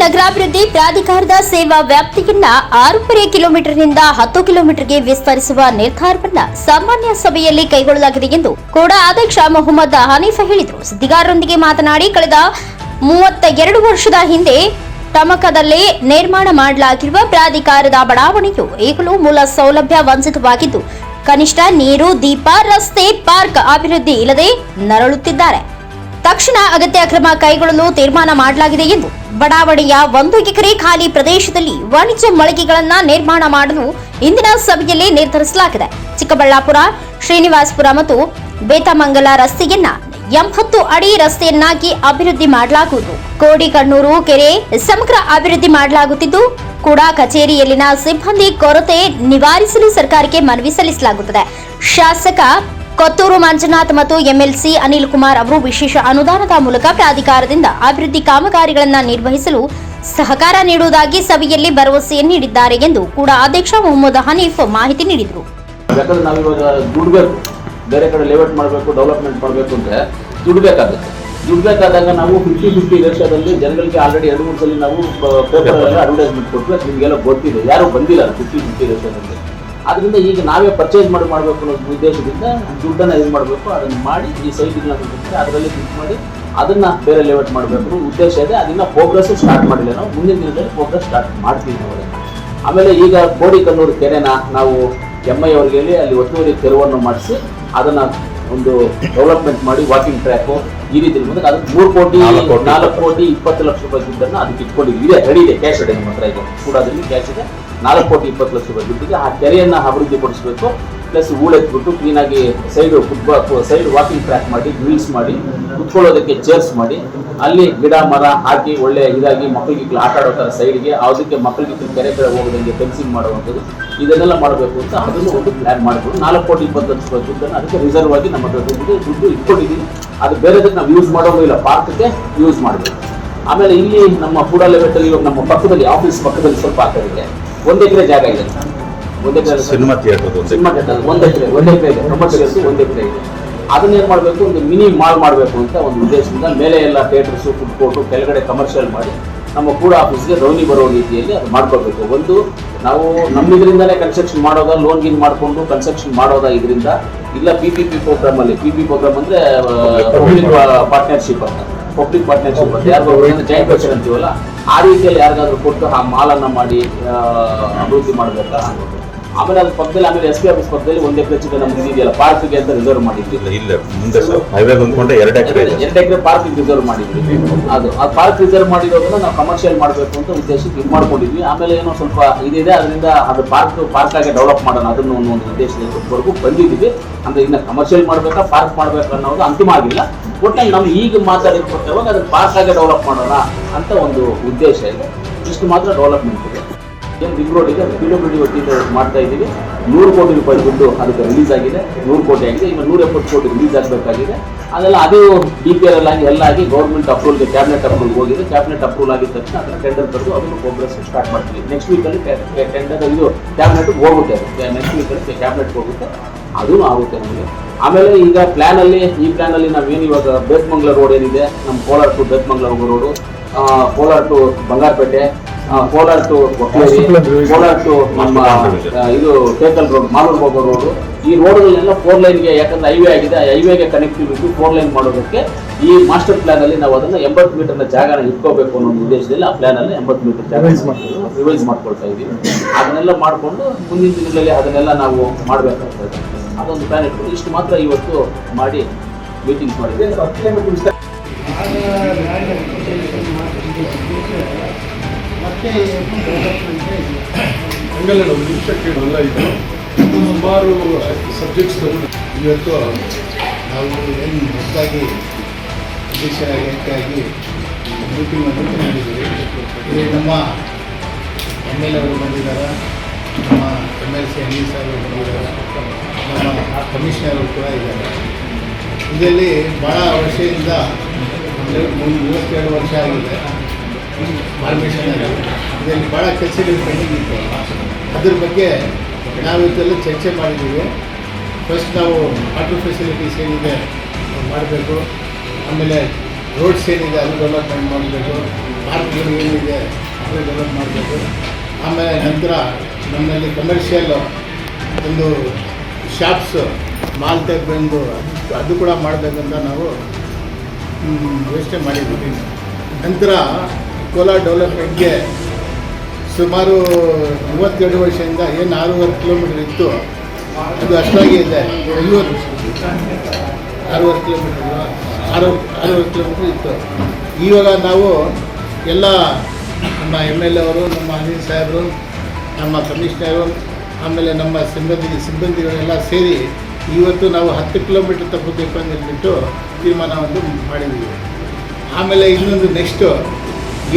ನಗರಾಭಿವೃದ್ಧಿ ಪ್ರಾಧಿಕಾರದ ಸೇವಾ ವ್ಯಾಪ್ತಿಯನ್ನ ಆರೂವರೆ ಕಿಲೋಮೀಟರ್ನಿಂದ ಹತ್ತು ಕಿಲೋಮೀಟರ್ಗೆ ವಿಸ್ತರಿಸುವ ನಿರ್ಧಾರವನ್ನ ಸಾಮಾನ್ಯ ಸಭೆಯಲ್ಲಿ ಕೈಗೊಳ್ಳಲಾಗಿದೆ ಎಂದು ಕೂಡ ಅಧ್ಯಕ್ಷ ಮೊಹಮ್ಮದ್ ಹನೀಫ್ ಹೇಳಿದರು. ಸುದ್ದಿಗಾರರೊಂದಿಗೆ ಮಾತನಾಡಿ, ಕಳೆದ ಮೂವತ್ತ ಎರಡು ವರ್ಷದ ಹಿಂದೆ ಟಮಕದಲ್ಲಿ ನಿರ್ಮಾಣ ಮಾಡಲಾಗಿರುವ ಪ್ರಾಧಿಕಾರದ ಬಡಾವಣೆಯು ಈಗಲೂ ಮೂಲ ಸೌಲಭ್ಯ ವಂಚಿತವಾಗಿದ್ದು, ಕನಿಷ್ಠ ನೀರು, ದೀಪ, ರಸ್ತೆ, ಪಾರ್ಕ್ ಅಭಿವೃದ್ಧಿ ಇಲ್ಲದೆ ನರಳುತ್ತಿದ್ದಾರೆ. ತಕ್ಷಣ ಅಗತ್ಯ ಕ್ರಮ ಕೈಗೊಳ್ಳಲು ತೀರ್ಮಾನ ಮಾಡಲಾಗಿದೆ ಎಂದು ಬಡಾವಣೆಯ ಒಂದು ಎಕರೆ ಖಾಲಿ ಪ್ರದೇಶದಲ್ಲಿ ವಾಣಿಜ್ಯ ಮಳಿಗೆಗಳನ್ನು ನಿರ್ಮಾಣ ಮಾಡಲು ಇಂದಿನ ಸಭೆಯಲ್ಲಿ ನಿರ್ಧರಿಸಲಾಗಿದೆ. ಚಿಕ್ಕಬಳ್ಳಾಪುರ, ಶ್ರೀನಿವಾಸಪುರ ಮತ್ತು ಬೇತಮಂಗಲ ರಸ್ತೆಯನ್ನ ಎಂಬತ್ತು ಅಡಿ ರಸ್ತೆಯನ್ನಾಗಿ ಅಭಿವೃದ್ಧಿ ಮಾಡಲಾಗುವುದು. ಕೋಡಿಕಣ್ಣೂರು ಕೆರೆ ಸಮಗ್ರ ಅಭಿವೃದ್ಧಿ ಮಾಡಲಾಗುತ್ತಿದ್ದು, ಕೂಡ ಕಚೇರಿಯಲ್ಲಿನ ಸಿಬ್ಬಂದಿ ಕೊರತೆ ನಿವಾರಿಸಲು ಸರ್ಕಾರಕ್ಕೆ ಮನವಿ ಸಲ್ಲಿಸಲಾಗುತ್ತದೆ. ಶಾಸಕ ಕೊತ್ತೂರು ಮಂಜುನಾಥ್ ಮತ್ತು ಎಂಎಲ್ಸಿ ಅನಿಲ್ ಕುಮಾರ್ ಅವರು ವಿಶೇಷ ಅನುದಾನದ ಮೂಲಕ ಪ್ರಾಧಿಕಾರದಿಂದ ಅಭಿವೃದ್ಧಿ ಕಾಮಗಾರಿಗಳನ್ನು ನಿರ್ವಹಿಸಲು ಸಹಕಾರ ನೀಡುವುದಾಗಿ ಸಭೆಯಲ್ಲಿ ಭರವಸೆ ನೀಡಿದ್ದಾರೆ ಎಂದು ಕೂಡ ಅಧ್ಯಕ್ಷ ಮೊಹಮ್ಮದ್ ಹನೀಫ್ ಮಾಹಿತಿ ನೀಡಿದರು. ಯಾಕಂದ್ರೆ ನಾವಿವಾಗ ದುಡ್ಡು ಬೇಕು ಬೇರೆ ಕಡೆ ಲೇಔಟ್ ಮಾಡಬೇಕು, ಡೆವಲಪ್ಮೆಂಟ್ ಮಾಡಬೇಕು ಅಂದರೆ ದುಡ್ಬೇಕಾಗುತ್ತೆ. ದುಡ್ಬೇಕಾದಾಗ ನಾವು ಫಿಫ್ಟಿ ಫಿಫ್ಟಿ ರೇಷದಲ್ಲಿ ಜನಗಳಿಗೆ ಆಲ್ರೆಡಿ ಎರಡು ಮೂರು ಸಲ ನಾವು ಪೇಪರ್ ಅಡ್ವರ್ಟೈಸ್ಮೆಂಟ್ ಕೊಟ್ಟು, ನಿಮಗೆಲ್ಲ ಗೊತ್ತಿದೆ. ಯಾರು ಬಂದಿಲ್ಲ ಫಿಫ್ಟಿ ಫಿಫ್ಟಿ ರೇಷದಲ್ಲಿ ಅದರಿಂದ ಈಗ ನಾವೇ ಪರ್ಚೇಸ್ ಮಾಡಿ ಮಾಡಬೇಕು ಅನ್ನೋ ಉದ್ದೇಶದಿಂದ ದುಡ್ಡನ್ನು ಇದು ಮಾಡಬೇಕು. ಅದನ್ನು ಮಾಡಿ ಈ ಕೊಟ್ಟಿರ್ತಾರೆ ಅದರಲ್ಲಿ ಕ್ಲಿಕ್ ಮಾಡಿ ಅದನ್ನ ಬೇರೆ ಲೇಔಟ್ ಮಾಡಬೇಕು ಅನ್ನೋ ಉದ್ದೇಶ ಇದೆ. ಅದನ್ನ ಪ್ರೋಗ್ರೆಸ್ ಸ್ಟಾರ್ಟ್ ಮಾಡಿಲ್ಲ ನಾವು. ಮುಂದಿನ ದಿನದಲ್ಲಿ ಪ್ರೋಗ್ರೆಸ್ ಸ್ಟಾರ್ಟ್ ಮಾಡ್ತೀವಿ ನಾವು ಆಮೇಲೆ ಈಗ ಕೋಡಿಕನ್ನೂರು ಕೆರೆನ ನಾವು ಎಂ ಐ ಅವ್ರಿಗೆ ಹೇಳಿ ಅಲ್ಲಿ ಒತ್ತುವರಿ ತೆರವನ್ನು ಮಾಡಿಸಿ ಅದನ್ನ ಒಂದು ಡೆವಲಪ್ಮೆಂಟ್ ಮಾಡಿ ವಾಕಿಂಗ್ ಟ್ರ್ಯಾಕು ಈ ರೀತಿ ಮುಂದೆ ಅದಕ್ಕೆ ಮೂರು ಕೋಟಿ ನಾಲ್ಕು ಕೋಟಿ. ಇಪ್ಪತ್ತು ಲಕ್ಷ ರೂಪಾಯಿ ದುಡ್ಡನ್ನು ಅದಕ್ಕೆ ಇಟ್ಕೊಂಡಿದ್ದೀವಿ. ಇದೆ ರೆಡಿ ಇದೆ. ಕ್ಯಾಶ್ ಇದೆ ನಮ್ಮ ಹತ್ರ ಇದೆ ಕೂಡದಲ್ಲಿ ಕ್ಯಾಶ್ ಇದೆ. ನಾಲ್ಕು ಕೋಟಿ ಇಪ್ಪತ್ತು ಲಕ್ಷ ರೂಪಾಯಿ ದುಡ್ಡಿಗೆ ಆ ಕೆರೆಯನ್ನು ಅಭಿವೃದ್ಧಿಪಡಿಸಬೇಕು. ಪ್ಲಸ್ ಹೂಳೆತ್ಬಿಟ್ಟು ಕ್ಲೀನಾಗಿ side football side walking track ಮಾಡಿ ಗ್ರೀಲ್ಸ್ ಮಾಡಿ, ಕುತ್ಕೊಳ್ಳೋದಕ್ಕೆ ಚೇರ್ಸ್ ಮಾಡಿ, ಅಲ್ಲಿ ಗಿಡ, ಮರ ಹಾಕಿ ಒಳ್ಳೆ ಇದಾಗಿ ಮಕ್ಕಳಿಗೆ ಆಟ ಆಡೋ ಥರ ಸೈಡ್ಗೆ ಅದಕ್ಕೆ ಮಕ್ಕಳಿಗೆ ಕೆರೆ ಕಡೆ ಹೋಗೋದಂಗೆ ಫೆನ್ಸಿಂಗ್ ಮಾಡುವಂಥದ್ದು. ಇದನ್ನೆಲ್ಲ ಮಾಡಬೇಕು ಅಂತ ಅದನ್ನು ಒಂದು ಪ್ಲ್ಯಾನ್ ಮಾಡಿಕೊಂಡು ನಾಲ್ಕು ಕೋಟಿ ಇಪ್ಪತ್ತು ಲಕ್ಷ ರೂಪಾಯಿ ದುಡ್ಡನ್ನು ಅದಕ್ಕೆ ರಿಸರ್ವ್ ಆಗಿ ನಮ್ಮ ಹತ್ರ ದುಡ್ಡು ದುಡ್ಡು ಇಟ್ಕೊಂಡಿದ್ದೀವಿ ಅದು ಬೇರೆದಕ್ಕೆ ನಾವು ಯೂಸ್ ಮಾಡೋದು ಇಲ್ಲ. ಪಾರ್ಕ್ಗೆ ಯೂಸ್ ಮಾಡಬೇಕು. ಆಮೇಲೆ ಇಲ್ಲಿ ನಮ್ಮ ಕೂಡ ಲೆವೆಟಲ್ಲಿ ಇವಾಗ ನಮ್ಮ ಪಕ್ಕದಲ್ಲಿ ಆಫೀಸ್ ಪಕ್ಕದಲ್ಲಿ ಸ್ವಲ್ಪ ಆ ಇದೆ. ಒಂದು ಎಕರೆ ಜಾಗ ಇದೆ. ಒಂದು ಎಕರೆ ಸಿನಿಮಾ ಥಿಯೇಟರ್ ಸಿನಿಮಾ ಥಿಯೇಟರ್ ಒಂದು ಎಕರೆ ಒಂದು ಎಕರೆ ಇದೆ. ಪ್ರಮೋಷನ್ಸ್ ಒಂದು ಎಕರೆ ಇದೆ. ಅದನ್ನ ಏನ್ ಮಾಡಬೇಕು? ಒಂದು ಮಿನಿ ಮಾಲ್ ಮಾಡಬೇಕು ಅಂತ ಒಂದು ಉದ್ದೇಶದಿಂದ ಮೇಲೆ ಎಲ್ಲ ಥಿಯೇಟರ್ಸ್ ಫುಡ್ ಕೋರ್ಟು ಕೆಳಗಡೆ ಕಮರ್ಷಿಯಲ್ ಮಾಡಿ ನಮ್ಮ ಕೂಡ ಆಫೀಸ್ಗೆ ರೌನಿ ಬರೋ ರೀತಿಯಲ್ಲಿ ಅದು ಮಾಡ್ಕೋಬೇಕು ಒಂದು ನಾವು ನಮ್ಮಿದ್ರಿಂದಲೇ ಕನ್ಸ್ಟ್ರಕ್ಷನ್ ಮಾಡೋದಾ ಲೋನ್ ಗಿನ್ ಮಾಡಿಕೊಂಡು ಕನ್ಸ್ಟ್ರಕ್ಷನ್ ಮಾಡೋದಾ ಇದರಿಂದ ಇಲ್ಲ ಪಿ ಪಿ ಪಿ ಪ್ರೋಗ್ರಾಮಲ್ಲಿ ಪಿ ಪಿ ಪ್ರೋಗ್ರಾಮ್ ಅಂದ್ರೆ ಪಬ್ಲಿಕ್ ಪಾರ್ಟ್ನರ್ಶಿಪ್ ಅಂತ. ಪಬ್ಲಿಕ್ ಪಾರ್ಟ್ನರ್ಶಿಪ್ ಅಂತ ಯಾರು ಜಾಯಿಂಟ್ ವೆಂಚರ್ ಅಂತೀವಲ್ಲ ಆ ರೀತಿಯಲ್ಲಿ ಯಾರಿಗಾದ್ರೂ ಕೊಟ್ಟು ಆ ಮಾಲನ್ನು ಮಾಡಿ ಅಭಿವೃದ್ಧಿ ಮಾಡಬೇಕಾ? ಆಮೇಲೆ ಅದ್ರ ಪಕ್ಕದಲ್ಲಿ ಆಮೇಲೆ ಎಸ್ ಪಿ ಆಫೀಸ್ ಪಕ್ಕದಲ್ಲಿ ಒಂದೇ ಎಕರೆ ಚಿಕ್ಕ ನಮ್ಗೆ ಇದೆಯಲ್ಲ ಪಾರ್ಕ್ಗೆ ಅಂತ ರಿಸರ್ವ್ ಮಾಡಿದ್ವಿ. ಇಲ್ಲ ಮುಂದೆ ಸರ್. ಹೈವೇ ಎರಡು ಎಕರೆ ಎರಡು ಎಕರೆ ಪಾರ್ಕ್ ರಿಸರ್ವ್ ಮಾಡಿದ್ವಿ. ಅದು ಆ ಪಾರ್ಕ್ ರಿಸರ್ವ್ ಮಾಡಿರೋದನ್ನ ನಾವು ಕಮರ್ಷಿಯಲ್ ಮಾಡಬೇಕು ಅಂತ ಉದ್ದೇಶಕ್ಕೆ ಇದು ಮಾಡ್ಕೊಂಡಿದ್ವಿ. ಆಮೇಲೆ ಏನೋ ಸ್ವಲ್ಪ ಇದಿದೆ ಅದರಿಂದ ಅದು ಪಾರ್ಕ್ ಪಾರ್ಕ್ ಆಗಿ ಡೆವಲಪ್ ಮಾಡೋಣ ಅದನ್ನು ಒಂದು ಒಂದು ಉದ್ದೇಶದವರೆಗೂ ಬಂದಿದ್ದೀವಿ. ಅಂದ್ರೆ ಇನ್ನ ಕಮರ್ಷಿಯಲ್ ಮಾಡಬೇಕಾ ಪಾರ್ಕ್ ಮಾಡಬೇಕು ಅನ್ನೋದು ಅಂತಿಮ ಆಗಿಲ್ಲ. ಒಟ್ಟಲ್ಲಿ ನಾವು ಈಗ ಮಾತಾಡಿರ್ಬೇಕಾಗ ಅದನ್ನ ಪಾಸ್ ಆಗಿ ಡೆವಲಪ್ ಮಾಡೋಣ ಅಂತ ಒಂದು ಉದ್ದೇಶ ಇದೆ. ಇಷ್ಟು ಮಾತ್ರ ಡೆವಲಪ್ಮೆಂಟ್ ಇದೆ. ಏನು ರಿಂಗ್ ರೋಡ್ ಇದೆ ಪಿ ಡಬ್ಲ್ಯೂ ಡಿ ಮಾಡ್ತಾ ಇದ್ದೀವಿ. ನೂರು ಕೋಟಿ ರೂಪಾಯಿ ದುಡ್ಡು ಅದಕ್ಕೆ ರಿಲೀಸ್ ಆಗಿದೆ. ನೂರು ಕೋಟಿ ಆಗಿದೆ. ಈಗ ನೂರ ಎಪ್ಪತ್ತು ಕೋಟಿ ರಿಲೀಸ್ ಆಗಬೇಕಾಗಿದೆ. ಅದೆಲ್ಲ ಅದು ಡಿ ಪಿ ಎಲ್ ಆಗಿ, ಎಲ್ಲ ಆಗಿ ಗೌರ್ಮೆಂಟ್ ಅಪ್ರೂವಲ್ಗೆ ಕ್ಯಾಬಿನೆಟ್ ಅಪ್ರೂವಲ್ ಹೋಗಿದೆ. ಕ್ಯಾಬಿನೆಟ್ ಅಪ್ರೂವಲ್ ಆಗಿದ ತಕ್ಷಣ ಅದನ್ನು ಟೆಂಡರ್ ಕರೆದು ಅದನ್ನು ಪ್ರೋಗ್ರೆಸ್ ಸ್ಟಾರ್ಟ್ ಮಾಡ್ತೀವಿ. ನೆಕ್ಸ್ಟ್ ವೀಕಲ್ಲಿ ಟೆಂಡರ್ ಇದು ಕ್ಯಾಬಿನೆಟ್ ಹೋಗುತ್ತೆ. ನೆಕ್ಸ್ಟ್ ವೀಕಲ್ಲಿ ಕ್ಯಾಬಿನೆಟ್ ಹೋಗುತ್ತೆ. ಅದೂ ಆಗುತ್ತೆ ನಮಗೆ. ಆಮೇಲೆ ಈಗ ಪ್ಲಾನ್ ಅಲ್ಲಿ ಈ ಪ್ಲಾನ್ ಅಲ್ಲಿ ನಾವೇನು ಇವಾಗ ಬೇತ್ಮಂಗ್ಲ ರೋಡ್ ಏನಿದೆ ನಮ್ಮ ಕೋಲಾರ ಟು ಬೇತ್ಮಂಗ್ಲ ಹೋಗೋ ರೋಡು ಕೋಲಾರ ಟು ಬಂಗಾರಪೇಟೆ ಆ, ಕೋಲಾರ ಟು ಕೋಲಾರ ಟು ನಮ್ಮ ಇದು ಟೇಕಲ್ ರೋಡ್ ಮಾಲೂರು ಹೋಗೋ ರೋಡು ಈ ರೋಡ್ಗಳನ್ನೆಲ್ಲ ಫೋರ್ ಲೈನ್ಗೆ ಯಾಕಂದ್ರೆ ಹೈವೇ ಆಗಿದೆ ಆ ಹೈವೇಗೆ ಕನೆಕ್ಟಿವಿಟಿ ಫೋರ್ ಲೈನ್ ಮಾಡೋದಕ್ಕೆ ಈ ಮಾಸ್ಟರ್ ಪ್ಲಾನ್ ಅಲ್ಲಿ ನಾವು ಅದನ್ನ ಎಂಬತ್ತು ನ ಜಾಗನ ಇಟ್ಕೋಬೇಕು ಅನ್ನೋ ಉದ್ದೇಶದಲ್ಲಿ ಆ ಪ್ಲಾನ್ ಅಲ್ಲಿ ಎಂಬತ್ತು ಮೀಟರ್ ಜಾಗ ರಿವೈಸ್ ಮಾಡ್ಕೊಳ್ತಾ ಇದೀವಿ. ಅದನ್ನೆಲ್ಲ ಮಾಡಿಕೊಂಡು ಮುಂದಿನ ದಿನಗಳಲ್ಲಿ ಅದನ್ನೆಲ್ಲ ನಾವು ಮಾಡಬೇಕಾಗ್ತದೆ. ಅದೊಂದು ಪ್ಲಾನ್ ಇಟ್ಕೊಂಡು ಇಷ್ಟು ಮಾತ್ರ ಇವತ್ತು ಮಾಡಿ ಮೀಟಿಂಗ್ ಮಾಡಿದ್ವಿ. ಹಂಗಲ್ಲ ನಾವು ನಿಮಿಷಕ್ಕೆ ಇಡಲ್ಲ ಇದು. ಸುಮಾರು ಸಬ್ಜೆಕ್ಟ್ಸ್ ಇವತ್ತು ನಾವು ಏನು ಹೊಸದಾಗಿ ಅಧ್ಯಕ್ಷರಾಗಿ ಮೀಟಿಂಗ್ ಅನ್ನು ಮಾಡಿದ್ದೀವಿ ಇಲ್ಲಿ ನಮ್ಮ ಎಂ ಎಲ್ ಅವರು ಬಂದಿದ್ದಾರೆ. ನಮ್ಮ M L C Anil sir ಅವರು ಬಂದಿದ್ದಾರೆ. ನಮ್ಮ ಕಮಿಷನರ್ ಕೂಡ ಇದ್ದಾರೆ. ಇದರಲ್ಲಿ ಭಾಳ ವರ್ಷದಿಂದ ಅಂದರೆ ಮೂವತ್ತೆರಡು ವರ್ಷ ಆಗಿದೆ. ಪರ್ಮಿಷನ್ ಆಗಿದೆ ಇದರಲ್ಲಿ ಭಾಳ ಕಚೇರಿಗಳು ಇತ್ತು ಅದ್ರ ಬಗ್ಗೆ ನಾವು ಚರ್ಚೆ ಮಾಡಿದ್ದೀವಿ. ಫಸ್ಟ್ ನಾವು ವಾಟರ್ ಫೆಸಿಲಿಟೀಸ್ ಏನಿದೆ ಮಾಡಬೇಕು. ಆಮೇಲೆ ರೋಡ್ಸ್ ಏನಿದೆ ಅದು ಡೆವಲಪ್ಮೆಂಟ್ ಮಾಡಬೇಕು. ಪಾರ್ಕ್ಗಳು ಏನಿದೆ, ಅದು ಡೆವಲಪ್ ಮಾಡಬೇಕು. ಆಮೇಲೆ ನಂತರ ನಮ್ಮಲ್ಲಿ ಕಮರ್ಷಿಯಲ್ ಒಂದು ಶಾಪ್ಸ್ ಮಾಲ್ ತೆಗೆದು ಅದು- ಕೂಡ ಮಾಡಬೇಕಂತ ನಾವು ಯೋಚನೆ ಮಾಡಿದ್ದೀವಿ. ನಂತರ ಕೋಲಾರ ಡೆವಲಪ್ಮೆಂಟ್ಗೆ ಸುಮಾರು ಮೂವತ್ತೆರಡು ವರ್ಷದಿಂದ ಏನು ಆರೂವರೆ ಕಿಲೋಮೀಟರ್ ಇತ್ತು, ಅದು ಅಷ್ಟಾಗಿ ಇದೆ. ಐವತ್ತು, ಆರೂವರೆ ಕಿಲೋಮೀಟರ್ ಕಿಲೋಮೀಟರ್ ಇತ್ತು ಇವಾಗ ನಾವು ಎಲ್ಲ ನಮ್ಮ ಎಂ ಎಲ್ ಎ ಅವರು, ನಮ್ಮ ಅನಿಲ್ ಸಾಹೇಬರು, ನಮ್ಮ ಕಮಿಷನರು, ಆಮೇಲೆ ನಮ್ಮ ಸಿಬ್ಬಂದಿ, ಸಿಬ್ಬಂದಿಗಳೆಲ್ಲ ಸೇರಿ ಇವತ್ತು ನಾವು ಹತ್ತು ಕಿಲೋಮೀಟರ್ ತಪ್ಪಬೇಕು ಅಂತ ಹೇಳ್ಬಿಟ್ಟು ತೀರ್ಮಾನವನ್ನು ಮಾಡಿದ್ದೀವಿ. ಆಮೇಲೆ ಇನ್ನೊಂದು ನೆಕ್ಸ್ಟು,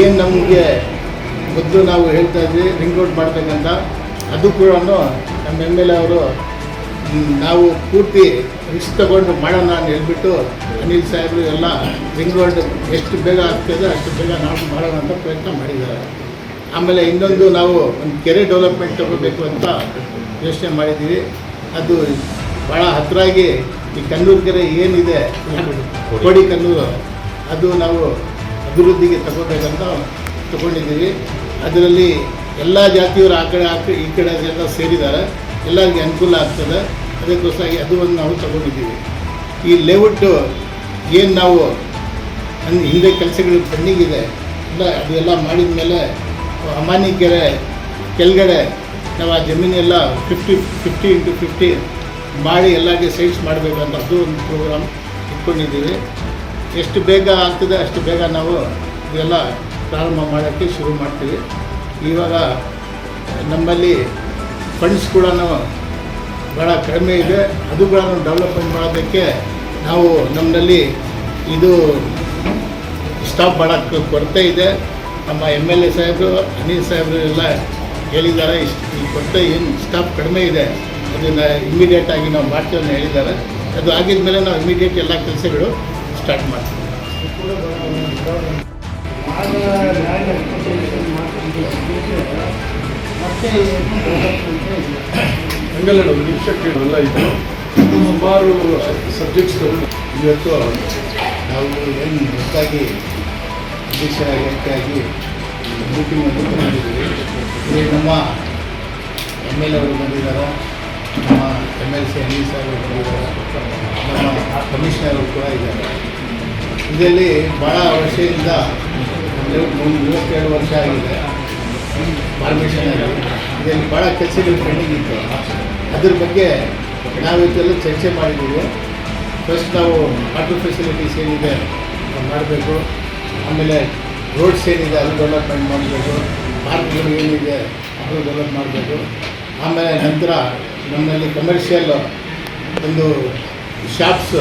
ಏನು ನಮಗೆ ಮೊದಲು ನಾವು ಹೇಳ್ತಾ ಇದ್ವಿ, ರಿಂಗ್ ರೋಡ್ ಮಾಡಬೇಕಂತ, ಅದು ಕೂಡ ನಮ್ಮ ಎಂ ಎಲ್ ಎ ಅವರು ನಾವು ಪೂರ್ತಿ ರಿಸ್ಕ್ ತಗೊಂಡು ಮಾಡೋಣ ಅಂತ ಹೇಳ್ಬಿಟ್ಟು ಅನಿಲ್ ಸಾಹೇಬ್ರು ಎಲ್ಲ ರಿಂಗ್ ರೋಡ್ ಎಷ್ಟು ಬೇಗ ಆಗ್ತದೆ ಅಷ್ಟು ಬೇಗ ನಾವು ಮಾಡೋಣ ಅಂತ ಪ್ರಯತ್ನ ಮಾಡಿದ್ದಾರೆ. ಆಮೇಲೆ ಇನ್ನೊಂದು ನಾವು ಒಂದು ಕೆರೆ ಡೆವಲಪ್ಮೆಂಟ್ ತಗೋಬೇಕು ಅಂತ ಯೋಚನೆ ಮಾಡಿದ್ದೀವಿ. ಅದು ಭಾಳ ಹತ್ತಿರಾಗಿ ಈ ಕಣ್ಣೂರು ಕೆರೆ ಏನಿದೆ ಕೋಡಿ. ಕಣ್ಣೂರು ಅದು ನಾವು ಅಭಿವೃದ್ಧಿಗೆ ತಗೋಬೇಕಂತ ತಗೊಂಡಿದ್ದೀವಿ. ಅದರಲ್ಲಿ ಎಲ್ಲ ಜಾತಿಯವರು ಆ ಕಡೆ ಆ ಕಡೆ ಈ ಕಡೆ ಎಲ್ಲ ಸೇರಿದ್ದಾರೆ. ಎಲ್ಲರಿಗೆ ಅನುಕೂಲ ಆಗ್ತದೆ. ಅದಕ್ಕೋಸ್ಕರ ಅದು ಒಂದು ನಾವು ತಗೊಂಡಿದ್ದೀವಿ. ಈ ಲೇಔಟು ಏನು ನಾವು ಅನ್ ಹಿಂದೆ ಕೆಲಸಗಳು ಪೆಂಡಿಂಗಿದೆ ಎಲ್ಲ ಅದು ಎಲ್ಲ ಮಾಡಿದ ಮೇಲೆ ಅಮಾನಿ ಕೆರೆ ಕೆಳಗಡೆ ನಾವು ಆ ಜಮೀನೆಲ್ಲ ಫಿಫ್ಟಿ ಫಿಫ್ಟಿ ಇಂಟು ಫಿಫ್ಟಿ ಮಾಡಿ ಎಲ್ಲರಿಗೆ ಸೈಟ್ಸ್ ಮಾಡಬೇಕಂತ ಅದು ಒಂದು ಪ್ರೋಗ್ರಾಮ್ ಇಟ್ಕೊಂಡಿದ್ದೀವಿ. ಎಷ್ಟು ಬೇಗ ಆಗ್ತದೆ ಅಷ್ಟು ಬೇಗ ನಾವು ಇದೆಲ್ಲ ಪ್ರಾರಂಭ ಮಾಡೋಕ್ಕೆ ಶುರು ಮಾಡ್ತೀವಿ. ಇವಾಗ ನಮ್ಮಲ್ಲಿ ಫಂಡ್ಸ್ ಕೂಡ ಭಾಳ ಕಡಿಮೆ ಇದೆ. ಅದುಗಳನ್ನು ಡೆವಲಪ್ಮೆಂಟ್ ಮಾಡೋದಕ್ಕೆ ನಾವು ನಮ್ಮಲ್ಲಿ ಇದು ಸ್ಟಾಪ್ ಭಾಳ ಕ- ಕೊರತೆ ಇದೆ. ನಮ್ಮ ಎಂ ಎಲ್ ಎ ಸಾಹೇಬರು, ಅನಿಲ್ ಸಾಹೇಬರು ಎಲ್ಲ ಹೇಳಿದ್ದಾರೆ ಇಷ್ಟು ಕೊರತೆ ಏನು ಸ್ಟಾಪ್ ಕಡಿಮೆ ಇದೆ. ಅದನ್ನು ಇಮಿಡಿಯೇಟಾಗಿ ನಾವು ಮಾಡ್ತೀವಿ ಅಂತ ಹೇಳಿದ್ದಾರೆ. ಅದು ಆಗಿದ ಮೇಲೆ ನಾವು ಇಮಿಡಿಯೇಟ್ ಎಲ್ಲ ಕೆಲಸಗಳು ಸ್ಟಾರ್ಟ್ ಮಾಡ್ತೀವಿ. ಹಂಗಲ್ಲ ನಾವು ನಿಮಿಷಕ್ಕೆ ಎಲ್ಲ ಇದು. ಸುಮಾರು ಸಬ್ಜೆಕ್ಟ್ಸ್ ಇವತ್ತು ನಾವು ಏನು ಹೊಸದಾಗಿ ಅಧ್ಯಕ್ಷರಾಗಿ ಆಗಿ ಮೀಟಿಂಗ್ ನಮ್ಮ ಎಂ ಎಲ್ ಅವರು ಬಂದಿದ್ದಾರೆ, ನಮ್ಮ ಎಂ ಎಲ್ ಸಿ ಅನಿಲ್ ಅವರು ಬಂದಿದ್ದಾರೆ, ನಮ್ಮ ಕಮಿಷನರ್ ಕೂಡ ಇದ್ದಾರೆ. ಇದರಲ್ಲಿ ಭಾಳ ವರ್ಷದಿಂದ, ಒಂದು ಮೂವತ್ತೆರಡು ವರ್ಷ ಆಗಿದೆ. ಫಾರ್ಮೇಷನ್ ಆಗಿ ಇದರಲ್ಲಿ ಭಾಳ ಕೆಲಸಗಳು ಪೆಂಡಿಂಗ್ ಇತ್ತು. ಅದ್ರ ಬಗ್ಗೆ ನಾವು ಇವತ್ತೆಲ್ಲ ಚರ್ಚೆ ಮಾಡಿದ್ದೀವಿ. ಫಸ್ಟ್ ನಾವು ವಾಟರ್ ಫೆಸಿಲಿಟೀಸ್ ಏನಿದೆ ಮಾಡಬೇಕು. ಆಮೇಲೆ ರೋಡ್ಸ್ ಏನಿದೆ ಅದು ಡೆವಲಪ್ಮೆಂಟ್ ಮಾಡಬೇಕು. ಪಾರ್ಕ್ಗಳು ಏನಿದೆ ಅದು ಡೆವಲಪ್ ಮಾಡಬೇಕು. ಆಮೇಲೆ ನಂತರ ನಮ್ಮಲ್ಲಿ ಕಮರ್ಷಿಯಲ್ ಒಂದು ಶಾಪ್ಸ್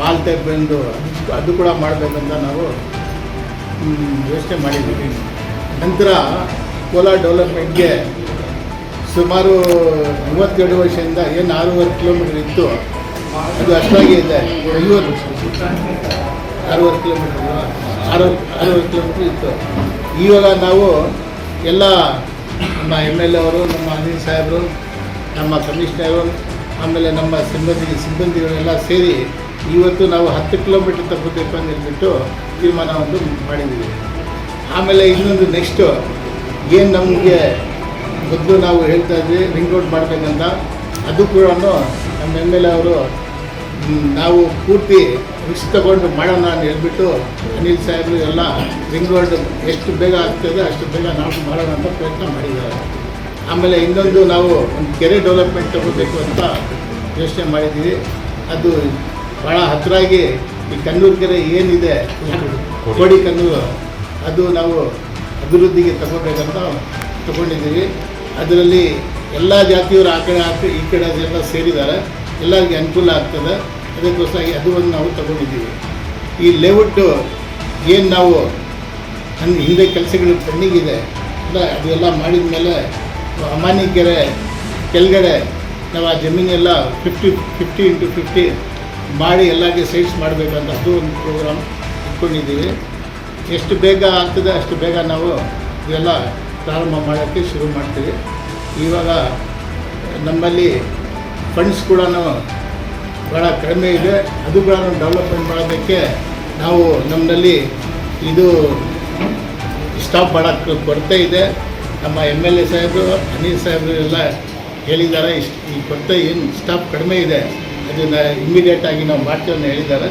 ಮಾಲ್ ಟೈಪ್ ಬಂದು ಅದು ಕೂಡ ಮಾಡಬೇಕಂತ ನಾವು ಯೋಚನೆ ಮಾಡಿದ್ದೀವಿ. ನಂತರ ಕೋಲಾರ ಡೆವಲಪ್ಮೆಂಟ್ಗೆ ಸುಮಾರು ಮೂವತ್ತೆರಡು ವರ್ಷದಿಂದ ಏನು ಆರೂವರೆ ಕಿಲೋಮೀಟರ್ ಇತ್ತು, ಅದು ಅಷ್ಟಾಗಿ ಇದೆ. ಐವತ್ತು ಅರವತ್ತು ಕಿಲೋಮೀಟರ್, ಆರು ಅರವತ್ತು ಕಿಲೋಮೀಟರ್ ಇತ್ತು. ಇವಾಗ ನಾವು ಎಲ್ಲ ನಮ್ಮ ಎಂ ಎಲ್ ಎ ಅವರು, ನಮ್ಮ ಅನಿಲ್ ಸಾಹೇಬರು, ನಮ್ಮ ಕಮಿಷನರು ಆಮೇಲೆ ನಮ್ಮ ಸಿಬ್ಬಂದಿ, ಸಿಬ್ಬಂದಿಗಳೆಲ್ಲ ಸೇರಿ ಇವತ್ತು ನಾವು ಹತ್ತು ಕಿಲೋಮೀಟರ್ ತಗೋಬೇಕು ಅಂತ ಹೇಳ್ಬಿಟ್ಟು ತೀರ್ಮಾನವನ್ನು ಮಾಡಿದ್ದೀವಿ. ಆಮೇಲೆ ಇನ್ನೊಂದು ನೆಕ್ಸ್ಟು ಏನು ನಮಗೆ ಮೊದಲು ನಾವು ಹೇಳ್ತಾ ಇದ್ವಿ ರಿಂಗ್ ರೋಡ್ ಮಾಡಬೇಕಂತ. ಅದು ಕೂಡ ನಮ್ಮ ಎಂ ಎಲ್ ಎ ಅವರು ನಾವು ಪೂರ್ತಿ ರಿಸ್ಕ್ ತಗೊಂಡು ಮಾಡೋಣ ಅಂತ ಹೇಳ್ಬಿಟ್ಟು ಅನಿಲ್ ಸಾಹೇಬರು ಎಲ್ಲ ರಿಂಗ್ ರೋಡ್ ಎಷ್ಟು ಬೇಗ ಆಗ್ತದೆ ಅಷ್ಟು ಬೇಗ ನಾವು ಮಾಡೋಣ ಅಂತ ಪ್ರಯತ್ನ ಮಾಡಿದ್ದಾರೆ. ಆಮೇಲೆ ಇನ್ನೊಂದು ನಾವು ಒಂದು ಕೆರೆ ಡೆವಲಪ್ಮೆಂಟ್ ತಗೋಬೇಕು ಅಂತ ಯೋಚನೆ ಮಾಡಿದ್ದೀವಿ. ಅದು ಭಾಳ ಹತ್ತಿರಾಗಿ ಈ ಕಣ್ಣೂರು ಕೆರೆ ಏನಿದೆ, ಕೋಡಿ ಕಣ್ಣೂರು, ಅದು ನಾವು ಅಭಿವೃದ್ಧಿಗೆ ತಗೋಬೇಕಂತ ತಗೊಂಡಿದ್ದೀವಿ. ಅದರಲ್ಲಿ ಎಲ್ಲ ಜಾತಿಯವರು ಆ ಕಡೆ, ಆ ಈ ಕಡೆ ಅದೆಲ್ಲ ಸೇರಿದ್ದಾರೆ. ಎಲ್ಲರಿಗೆ ಅನುಕೂಲ ಆಗ್ತದೆ. ಅದಕ್ಕೋಸ್ಕರ ಅದು ಒಂದು ನಾವು ತಗೊಂಡಿದ್ದೀವಿ. ಈ ಲೇಔಟು ಏನು ನಾವು ನನ್ನ ಹಿಂದೆ ಕೆಲಸಗಳು ಪೆಂಡಿಂಗಿದೆ ಅದು ಅದೆಲ್ಲ ಮಾಡಿದ ಮೇಲೆ ಅಮಾನಿ ಕೆರೆ ಕೆಳಗಡೆ ನಾವು ಆ ಜಮೀನೆಲ್ಲ ಫಿಫ್ಟಿ ಫಿಫ್ಟಿ ಇಂಟು ಫಿಫ್ಟಿ ಮಾಡಿ ಎಲ್ಲರಿಗೆ ಸೈಟ್ಸ್ ಮಾಡಬೇಕಂತ ಅದು ಒಂದು ಪ್ರೋಗ್ರಾಮ್ ಇಟ್ಕೊಂಡಿದ್ದೀವಿ. ಎಷ್ಟು ಬೇಗ ಆಗ್ತದೆ, ಅಷ್ಟು ಬೇಗ ನಾವು ಇದೆಲ್ಲ ಪ್ರಾರಂಭ ಮಾಡೋಕ್ಕೆ ಶುರು ಮಾಡ್ತೀವಿ. ಇವಾಗ ನಮ್ಮಲ್ಲಿ ಫಂಡ್ಸ್ ಕೂಡ ಭಾಳ ಕಡಿಮೆ ಇದೆ. ಅದು ಕೂಡ ಡೆವಲಪ್ಮೆಂಟ್ ಮಾಡೋದಕ್ಕೆ ನಾವು ನಮ್ಮಲ್ಲಿ ಇದು ಸ್ಟಾಪ್ ಮಾಡೋಕ್ಕೆ ಕೊರತೆ ಇದೆ. ನಮ್ಮ ಎಂ ಎಲ್ ಎ ಸಾಹೇಬರು, ಅನಿಲ್ ಸಾಹೇಬರು ಎಲ್ಲ ಹೇಳಿದ್ದಾರೆ, ಇಷ್ಟು ಈ ಕೊರತೆ ಏನು ಸ್ಟಾಪ್ ಕಡಿಮೆ ಇದೆ, ಅದನ್ನು ಇಮ್ಮಿಡಿಯೇಟಾಗಿ ನಾವು ಮಾಡ್ತೀವಿ ಅಂತ ಹೇಳಿದ್ದಾರೆ.